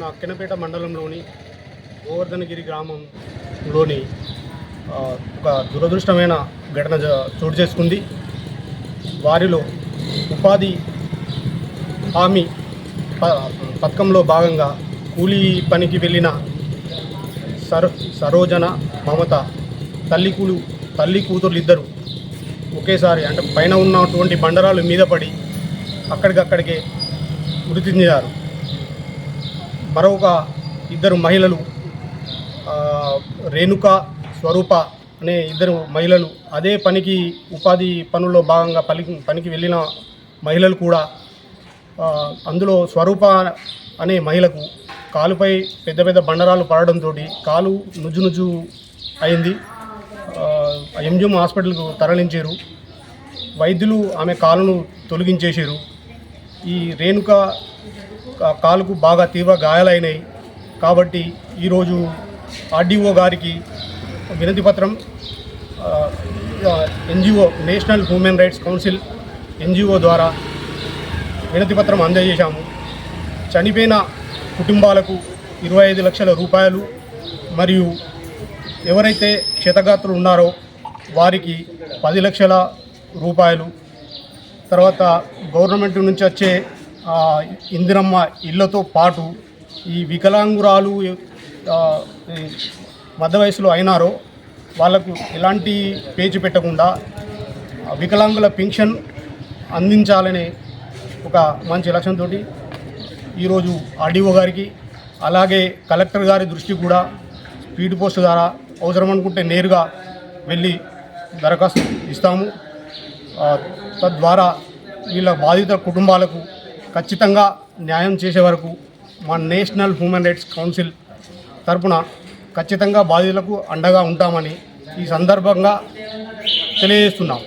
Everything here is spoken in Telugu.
సకినపేట మండలంలోని గోవర్ధనగిరి గ్రామంలోని ఒక దురదృష్టమైన ఘటన జ- చోటు చేసుకుంది. వారిలో ఉపాధి హామీ ప- పథకంలో భాగంగా కూలీ పనికి వెళ్ళిన సర సరోజన మమత తల్లి కూలు తల్లి కూతురు ఇద్దరు ఒకేసారి అంటే పైన ఉన్నటువంటి బండరాలు మీద పడి అక్కడికక్కడికే మృతి చెందారు. మరొక ఇద్దరు మహిళలు రేణుక స్వరూప అనే ఇద్దరు మహిళలు అదే పనికి ఉపాధి పనుల్లో భాగంగా పని పనికి వెళ్ళిన మహిళలు కూడా అందులో స్వరూప అనే మహిళకు కాలుపై పెద్ద పెద్ద బండరాలు పడడంతో కాలు నుజ్జు నుజ్జు అయింది. ఎంజిఎం హాస్పిటల్కు తరలించారు. వైద్యులు ఆమె కాలును తొలగించేశారు. ఈ రేణుక కాలుకు బాగా తీవ్ర గాయాలైనాయి. కాబట్టి ఈరోజు ఆర్డీఓ గారికి వినతి పత్రం NGO national human rights council NGO ద్వారా వినతి పత్రం అందజేశాము. చనిపోయిన కుటుంబాలకు ఇరవై ఐదు లక్షల రూపాయలు మరియు ఎవరైతే క్షతగాత్రులు ఉన్నారో వారికి పది లక్షల రూపాయలు తర్వాత గవర్నమెంట్ నుంచి వచ్చే ఇందిరమ్మ ఇళ్ళతో పాటు ఈ వికలాంగురాలు మధ్య వయసులో అయినారో వాళ్ళకు ఎలాంటి పేచి పెట్టకుండా వికలాంగుల పెన్షన్ అందించాలనే ఒక మంచి లక్ష్యంతో ఈరోజు ఆర్డీఓ గారికి అలాగే కలెక్టర్ గారి దృష్టి కూడా స్పీడ్ పోస్ట్ ద్వారా అవసరం అనుకుంటే నేరుగా వెళ్ళి దరఖాస్తు ఇస్తాము. తద్వారా వీళ్ళ బాధిత కుటుంబాలకు ఖచ్చితంగా న్యాయం చేసే వరకు మా నేషనల్ హ్యూమన్ రైట్స్ కౌన్సిల్ తరపున ఖచ్చితంగా బాధితులకు అండగా ఉంటామని ఈ సందర్భంగా తెలియజేస్తున్నాం.